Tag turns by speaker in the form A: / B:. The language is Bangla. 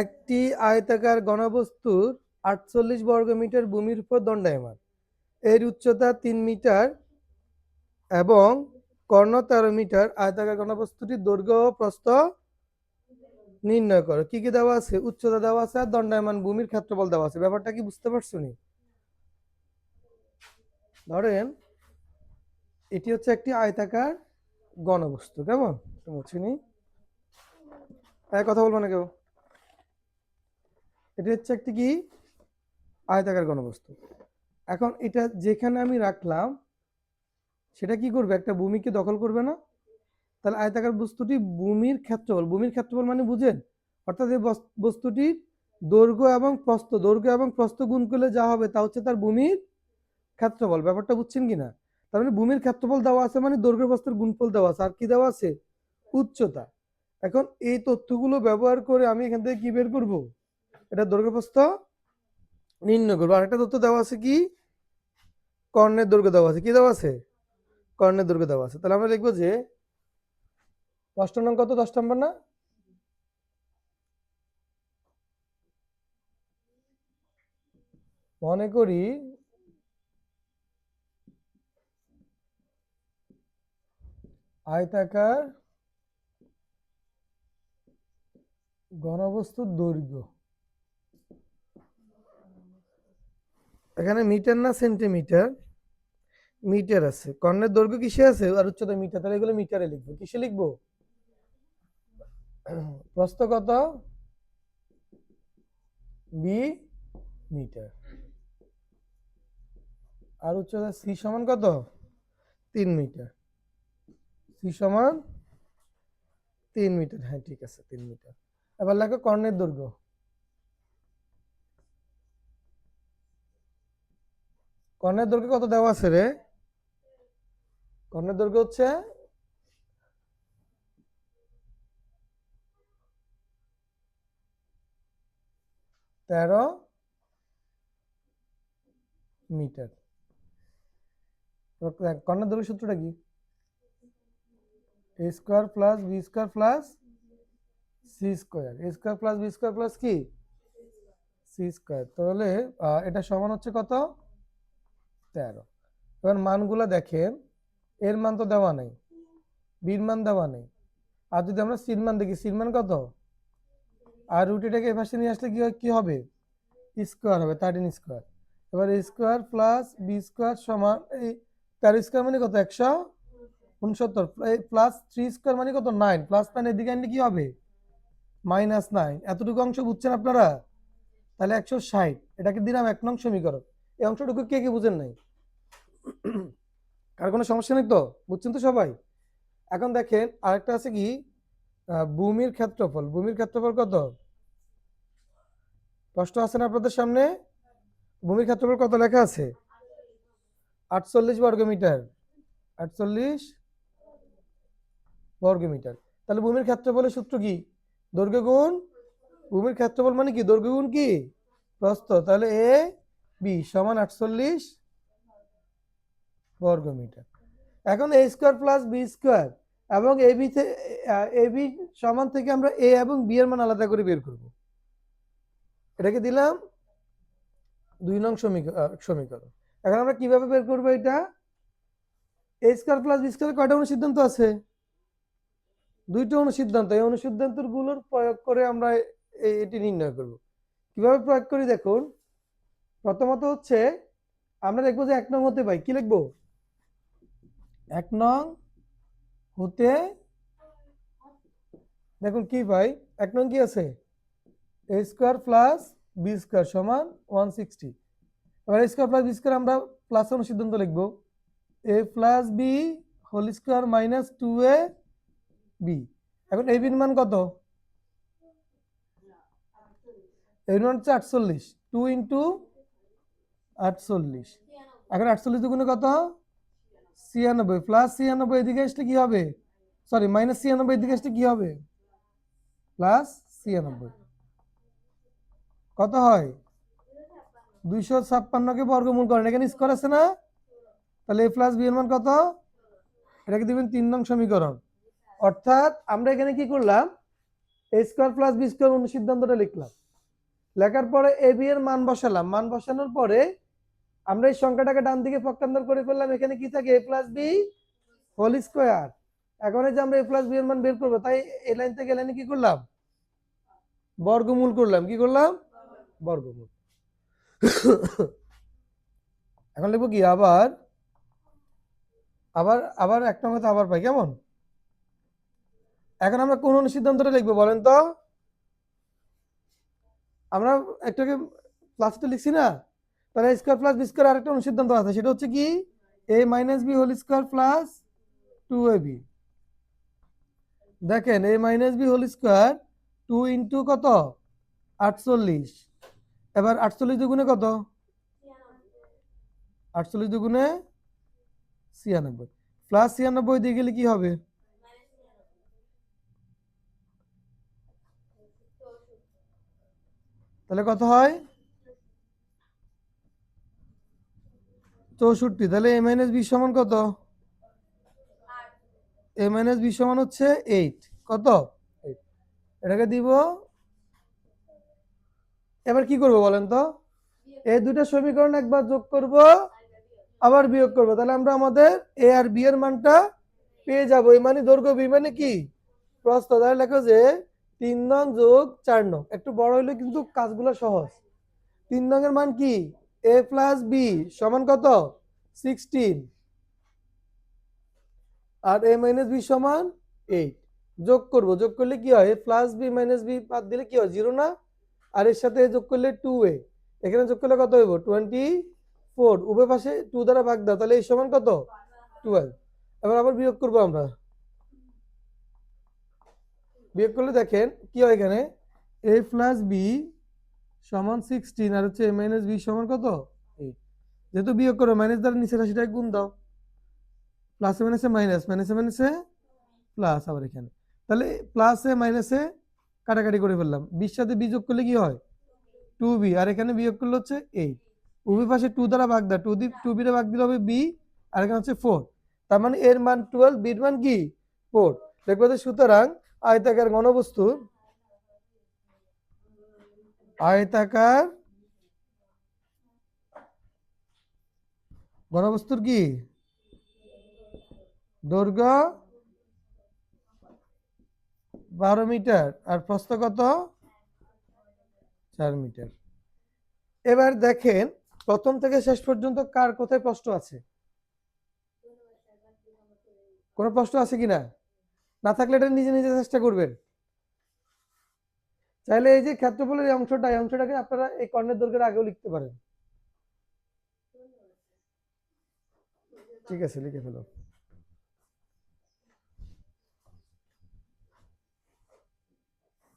A: একটি আয়তাকার ঘনবস্তুর আটচল্লিশ বর্গমিটার ভূমির উপর দণ্ডায়মান। এর উচ্চতা তিন মিটার এবং কর্ণ তেরো মিটার। আয়তাকার ঘনবস্তুটির দৈর্ঘ্য প্রস্থ নির্ণয় করো। কি কি দেওয়া আছে? উচ্চতা দেওয়া আছে আর দণ্ডায়মান ভূমির ক্ষেত্রফল দেওয়া আছে। ব্যাপারটা কি বুঝতে পারছ নি? ধরেন, এটি হচ্ছে একটি আয়তাকার ঘনবস্তু কেমন? একটু মুছে নি? হ্যাঁ কথা বলব না কেউ? এটা হচ্ছে একটি কি? আয়তাকার ঘনবস্তু। এখন এটা যেখানে আমি রাখলাম, সেটা কি করবে? একটা ভূমিকে দখল করবে না? তাহলে আয়তাকার বস্তুটি ভূমির ক্ষেত্রফল ভূমির ক্ষেত্রফল মানে বুঝেন? অর্থাৎ এই বস- বস্তুটির দৈর্ঘ্য এবং প্রস্থ, দৈর্ঘ্য এবং প্রস্থ গুণ করলে যা হবে তা হচ্ছে তার ভূমির ক্ষেত্রফল। ব্যাপারটা বুঝছেন কি না তার মানে ভূমির ক্ষেত্রফল দেওয়া আছে মানে দৈর্ঘ্য, প্রস্থের গুণফল দেওয়া আছে। আর কি দেওয়া আছে? উচ্চতা। এখন এই তথ্যগুলো ব্যবহার করে আমি এখান থেকে কি বের করব? এটা দৈর্ঘ্য প্রস্থ নির্ণয় করব। আর একটা তথ্য দেওয়া আছে কি? কর্ণের দৈর্ঘ্য দেওয়া আছে। কি দেওয়া আছে? কর্ণের দৈর্ঘ্য দেওয়া আছে। তাহলে আমরা লিখব যে দশ নম্বর কত? দশ নম্বর না? মনে করি আয়তাকার ঘনবস্তুর দৈর্ঘ্য। এখানে মিটার না সেন্টিমিটার? মিটার আছে। কর্ণের দৈর্ঘ্য কিসে আছে? আর উচ্চতা মিটার। তাহলে এগুলো মিটারে লিখব। কিসে লিখব? প্রস্থ কত? B metre. আর উচ্চতা সি সমান কত? তিন মিটার। সি সমান তিন মিটার। হ্যাঁ ঠিক আছে, তিন মিটার। এবার লেখো কর্ণের দৈর্ঘ্য কর্ণের দৈর্ঘ্য কত দেওয়া আছে রে? কর্ণের দৈর্ঘ্য হচ্ছে তেরো মিটার। কর্ণের দৈর্ঘ্য সূত্রটা কি? A square plus B square plus C square A square plus B square plus কি? সি স্কোয়ার তাহলে এটা সমান হচ্ছে কত? তেরো। এবার মানগুলো দেখেন। এর মান তো দেওয়া নেই। বির মান দেওয়া নেই। আর যদি আমরা সির মান দেখি সির মান কত? আর রুটিটাকে এ পাশে নিয়ে আসলে কি কি হবে? স্কোয়ার হবে থার্টিন স্কোয়ার এবার স্কোয়ার প্লাস বি স্কোয়ার সমান, এই তেরো স্কোয়ার মানে কত? একশো উনসত্তর। প্লাস থ্রি স্কোয়ার মানে কত? নাইন প্লাস নাইন এদিকে আনলে কি হবে? Minus nine. এতটুকু অংশ বুঝছেন আপনারা? তাহলে একশো ষাট। এটাকে দিলাম এক নং সমীকরণ। এই অংশটুকু কে কে বুঝেন নাই? কার কোনো সমস্যা নেই তো? বুঝছেন তো সবাই? এখন দেখেন, আরেকটা আছে কি? ভূমির ক্ষেত্রফল। ভূমির ক্ষেত্রফল কত? কষ্ট আছে না আপনাদের সামনে? ভূমির ক্ষেত্রফল কত লেখা আছে? আটচল্লিশ বর্গমিটার আটচল্লিশ বর্গমিটার তাহলে ভূমির ক্ষেত্রফলের সূত্র কি? দৈর্ঘ্য গুণ ভূমির ক্ষেত্রফল মানে কি? দৈর্ঘ্য গুণ কি? প্রস্থ। তাহলে এ, বি সমান আটচল্লিশ বর্গ মিটার। এখন A square plus B square এবং এ বি এ বি সমান থেকে আমরা এ এবং বি এর মান আলাদা করে বের করব। এটাকে দিলাম দুই নং সমীকরণ। এখন আমরা কীভাবে বের করব এটা? A square plus B square কয়টা অনুসিদ্ধান্ত আছে? দুইটা অনুসিদ্ধান্ত, এই অনুসিদ্ধান্তরগুলোর প্রয়োগ করে আমরা এটি নির্ণয় করব। কীভাবে প্রয়োগ করি দেখুন, প্রথমত হচ্ছে আমরা দেখব যে এক নং হতে পাই, কি লিখব? এক নং হতে, দেখুন কি পাই, এক নং কি আছে? A square plus B square সমান ওয়ান সিক্সটি এবার স্কোয়ার প্লাস বি স্কোয়ার আমরা প্লাস অনুসিদ্ধান্ত লিখব। A plus B whole square minus two A B এখন এই বির মান কত? এই মান হচ্ছে আটচল্লিশ। টু ইন্টু আটচল্লিশ। এখন আটচল্লিশ দুগুণে কত? ছিয়ানব্বই। প্লাস ছিয়ানব্বই এদিকে আসলে কি হবে? সরি মাইনাস ছিয়ানব্বই এদিকে আসলে কি হবে? প্লাস ছিয়ানব্বই। কত হয়? দুইশো ছাপ্পান্নকে বর্গমূল করেন। এখানে স্কোয়ার আছে না? তাহলে এ প্লাস বি এর মান কত? এটাকে দিবেন তিন নং সমীকরণ। অর্থাৎ আমরা এখানে কি করলাম? A square plus B square অনুসিদ্ধান্তটা লিখলাম। লেখার পরে এ বি এর মান বসালাম। মান বসানোর পরে আমরা এই সংখ্যাটাকে ডান দিকে পক্ষান্তর করে ফেললাম। এখানে কি থাকে? A plus B whole square এখন যে আমরা এ প্লাস বি এর মান বের করব, তাই এই লাইন থেকে লাইনে কি করলাম? বর্গমূল করলাম। কি করলাম? বর্গমূল। এখন লিখব কি? আবার আবার আবার একটা কথা আবার পাই। কেমন? এখন আমরা কোন অনুসিদ্ধান্তটা লিখব বলেন তো? আমরা একটাকে প্লাসটা লিখছি না। তাহলে স্কোয়ার প্লাস বি স্কোয়ার আরেকটা অনুসিদ্ধান্ত আছে। সেটা হচ্ছে কি? A minus B whole square plus two A B দেখেন A minus B whole square two into কত? আটচল্লিশ। এবার আটচল্লিশ দুগুণে কত? আটচল্লিশ দুগুণে ছিয়ানব্বই। প্লাস ছিয়ানব্বই দিয়ে গেলে কি হবে? তাহলে কত হয়? চৌষট্টি। তাহলে এ মাইনাস বি সমান কত? এ মাইনাস বি সমান হচ্ছে এইট কত? এটাকে দিব। এবার কি করব বলেন তো? এই দুটো সমীকরণ একবার যোগ করব, আবার বিয়োগ করব। তাহলে আমরা আমাদের এ আর বি এর মানটা পেয়ে যাব। এই মানে দৈর্ঘ্য বি মানে কি? প্রস্থ। তাহলে লেখো যে তিন নং যোগ চার নং। একটু বড় হলে কিন্তু কাজগুলো সহজ। তিন নং এর মান কি? এ প্লাস বি সমান কত? সিক্সটিন। আর এ মাইনাস বি সমান এইট। যোগ করব। যোগ করলে কি হয়? A plus B minus B বাদ দিলে কি হয়? জিরো না? আর এর সাথে যোগ করলে টু এ। এখানে যোগ করলে কত হইব? টোয়েন্টি ফোর উভয় পাশে টু দ্বারা ভাগ দাও। তাহলে এই সমান কত? টুয়েলভ। এবার আবার বিয়োগ করব আমরা। বিয়োগ করলে দেখেন, কি হয় এখানে? এ প্লাস বি সমান সিক্সটিন আর হচ্ছে এ মাইনাস বি সমান কত? যেহেতু বিয়োগ করো মাইনাস দ্বারা নিচে রাশিটা গুণ দাও। প্লাসে মাইনাসে মাইনাস মাইনাসে মাইনাসে প্লাস আবার এখানে। তাহলে প্লাসে মাইনাসে কাটাকাটি করে ফেললাম। বিশ সাথে বি যোগ করলে কি হয়? টু বি আর এখানে বিয়োগ করলে হচ্ছে এইট উভয় পাশে টু দ্বারা ভাগ দাও। টু দি টু বিটা ভাগ দিলে হবে বি আর এখানে হচ্ছে ফোর তার মানে এর মান টুয়েলভ বির মান কি? ফোর দেখব সুতরাং আয়তাকার ঘনবস্তু। আয়তাকার ঘনবস্তুর কি? দৈর্ঘ্য বারো মিটার। আর প্রস্থ কত? চার মিটার। এবার দেখেন, প্রথম থেকে শেষ পর্যন্ত কার কোথায় প্রশ্ন আছে? কোনো প্রশ্ন আছে কিনা? না থাকলে এটা নিজে নিজে চেষ্টা করবেন। চাইলে এই যে ক্ষেত্রফলের এই অংশটা, এই অংশটাকে আপনারা এই কর্ণের দৈর্ঘ্যের আগেও লিখতে পারেন। ঠিক আছে, লিখে ফেলো।